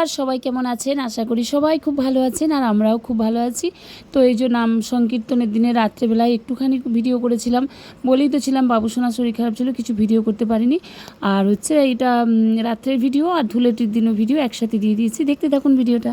নমস্কার সবাই কেমন আছেন আশা করি সবাই খুব ভালো আছেন আর আমরাও খুব ভালো আছি তো এই জন্য নাম সংকীর্তনের দিনে রাত্রেবেলায় একটুখানি ভিডিও করেছিলাম বলেই তো ছিলাম বাবুসোনা শরীর খারাপ ছিল কিছু ভিডিও করতে পারিনি আর হচ্ছে এটা রাত্রের ভিডিও আর ধুলেটির দিনও ভিডিও একসাথে দিয়ে দিয়েছি দেখতে থাকুন ভিডিওটা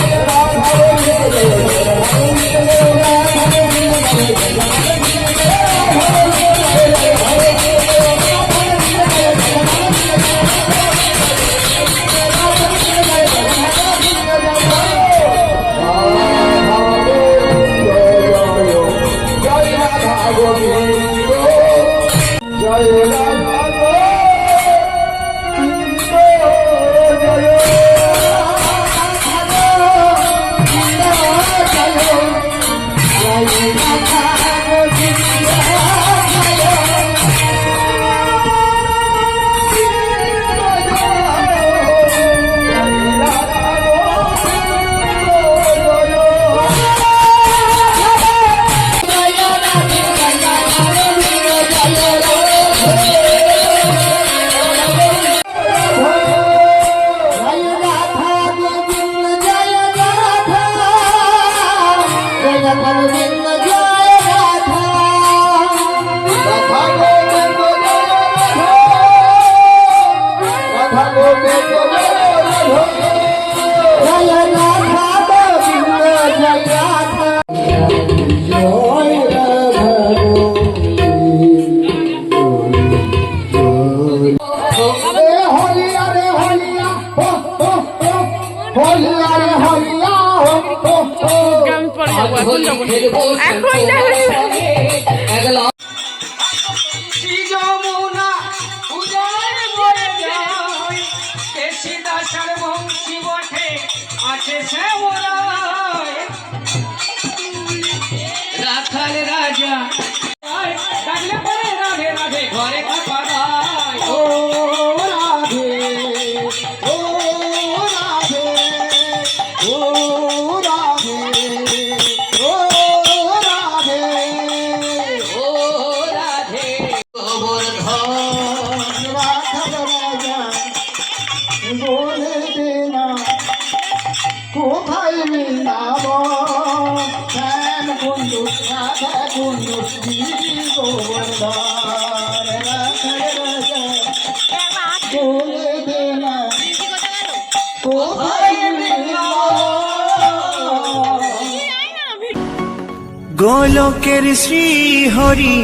যমুনা কোথায় মিলাব শ্যাম কুণ্ডু রাধা কুণ্ডু দিদি গোবর্ধন বলে দে না কোথায় মিলাব গোলকের শ্রীহরি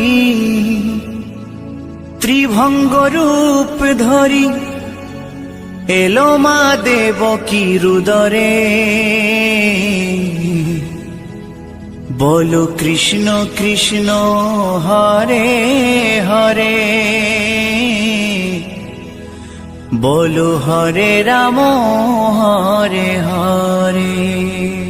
ত্রিভঙ্গ রূপ ধরি এলো মা দেব কি রুদরে। বলো কৃষ্ণ কৃষ্ণ, হরে হরে। বলো হরে রাম, হরে হরে।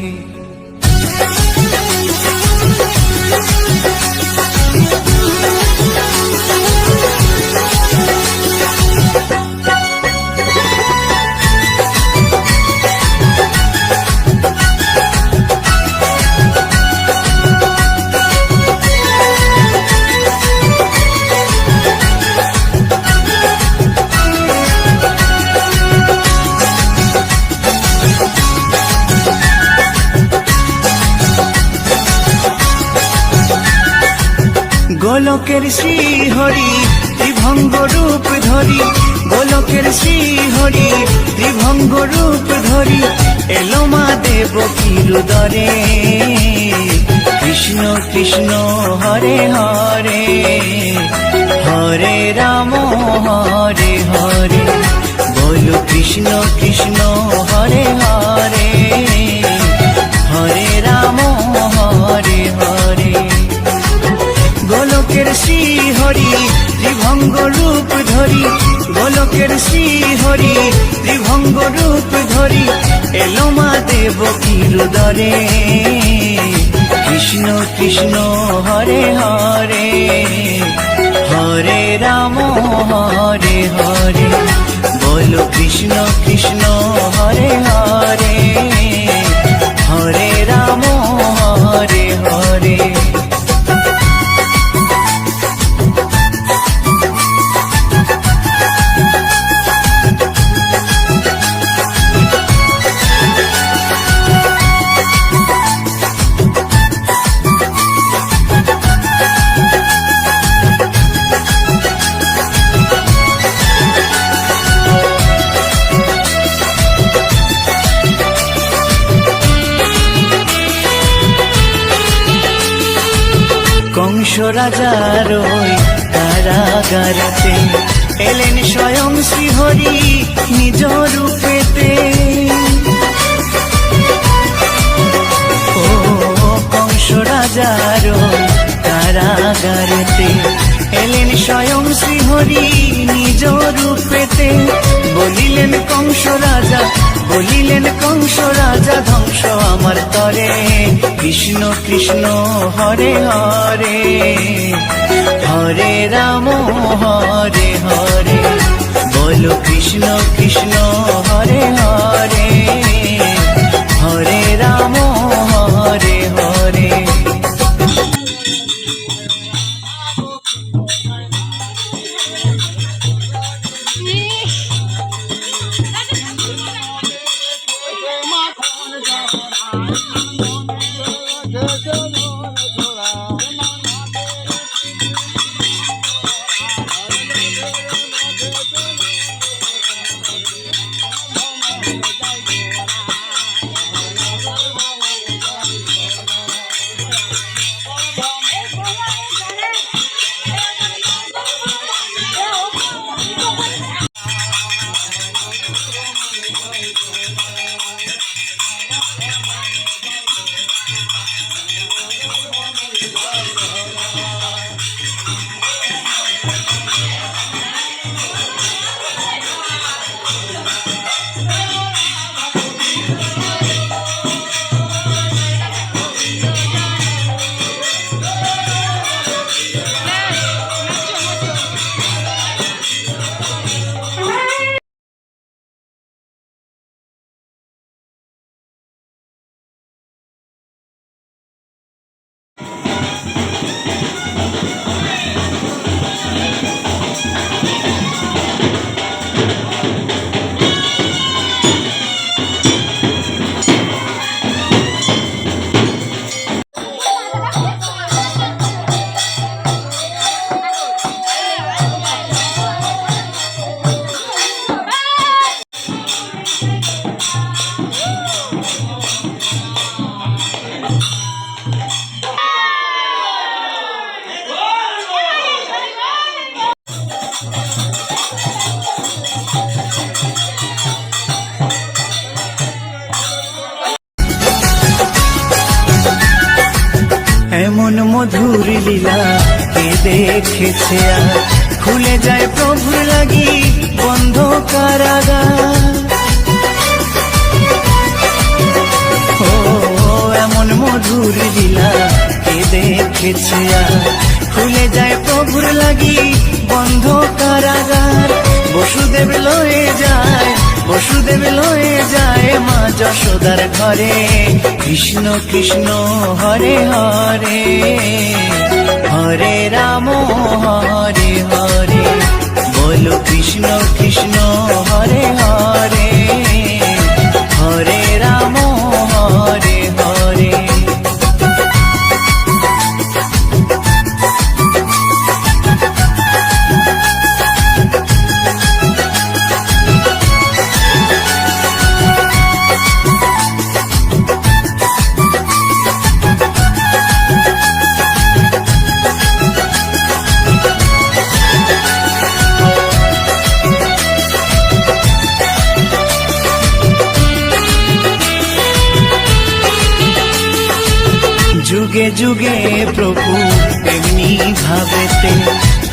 গোলকের শ্রীহরি, ত্রিভঙ্গ রূপ ধরি। গোলকের শ্রীহরি, ত্রিভঙ্গ রূপ ধরি। এলো মা দেব কিরুদরে কৃষ্ণ কৃষ্ণ, হরে হরে। হরে রাম, হরে হরে। বলো কৃষ্ণ কৃষ্ণ হরে হরে হরে। ত্রিভঙ্গ রূপ ধরি গোল গোলকের শ্রীহরি, ত্রিভঙ্গ রূপ ধরি, এলো মা দেব কিরুদরে। কৃষ্ণ কৃষ্ণ, হরে হরে হরে রাম, হরে হরে। বলো কৃষ্ণ কৃষ্ণ, হরে হরে। রাজার ওই কারাগারেতে এলেন স্বয়ং শ্রীহরি নিজ রূপেতে। ও কংস রাজার ওই কারাগারেতে এলেন স্বয়ং শ্রীহরি নিজ রূপেতে। বলিলেন কংস রাজা বলিলেন, কংস রাজা, ধ্বংস আমার তরে। কৃষ্ণ কৃষ্ণ, হরে হরে। হরে রাম, হরে হরে। বলো কৃষ্ণ কৃষ্ণ, হরে হরে। লীলা কে দেখেছে খুলে যায় প্রভুর লাগি বন্ধ কারাগার। ও, এমন মধুর লীলা কে দেখেছে আর? খুলে যায় প্রভুর লাগি বন্ধ কারাগার। বসুদেব লয়ে যায়, বসুদেব লয়ে যায় মা যশোদার ঘরে। কৃষ্ণ কৃষ্ণ, হরে হরে। হরে রাম হরে হরে। বলো কৃষ্ণ কৃষ্ণ হরে হরে। যুগে প্রভু এমনি ভাবেতে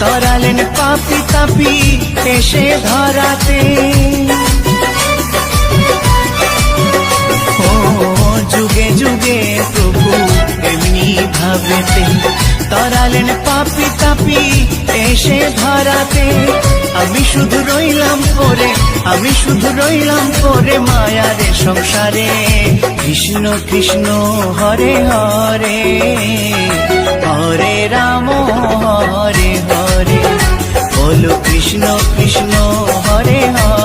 তরালেন পাপি তাপি এসে ধরাতে। ও যুগে যুগে প্রভু এমনি ভাবেতে। তরালেন পাপি তাপি, এসে ধরাতে। আমি শুধু রইলাম পরে, আমি শুধু রইলাম পরে মায়ারে সংসারে। কৃষ্ণ কৃষ্ণ, হরে হরে হরে রাম, হরে হরে। বলো কৃষ্ণ কৃষ্ণ, হরে হরে।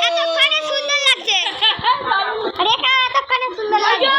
এতক্ষণে সুন্দর লাগছে রেখা এতক্ষণে সুন্দর লাগছে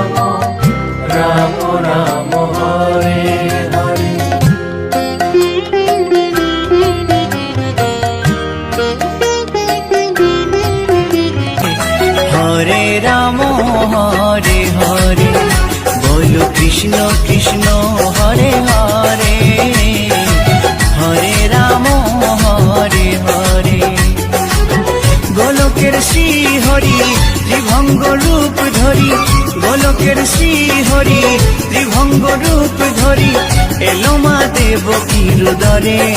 হরি ত্রিভঙ্গ রূপ ধরি, এলো মা দেব কিরুদরে।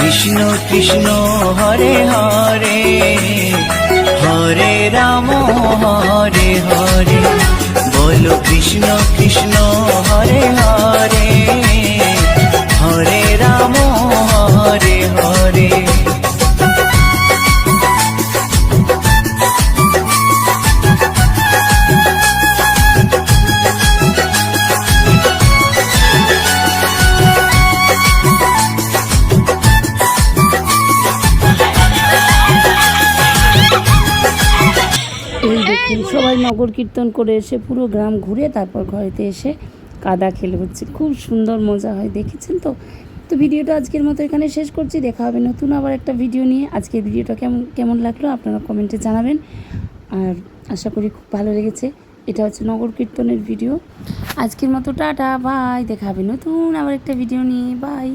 কৃষ্ণ কৃষ্ণ, হরে হরে হরে রাম, হরে হরে। বলো কৃষ্ণ কৃষ্ণ, হরে হরে। সবাই নগর কীর্তন করে এসে পুরো গ্রাম ঘুরে তারপর ঘরেতে এসে কাদা খেলে হচ্ছে। খুব সুন্দর মজা হয়, দেখেছেন তো? তো ভিডিওটা আজকের মতো এখানে শেষ করছি। দেখা হবে নতুন আবার একটা ভিডিও নিয়ে। আজকের ভিডিওটা কেমন কেমন লাগল আপনারা কমেন্টে জানাবেন। আর আশা করি খুব ভালো লেগেছে। এটা হচ্ছে নগর কীর্তনের ভিডিও। আজকের মতো টাটা, বাই। দেখা হবে নতুন আবার একটা ভিডিও নিয়ে। বাই।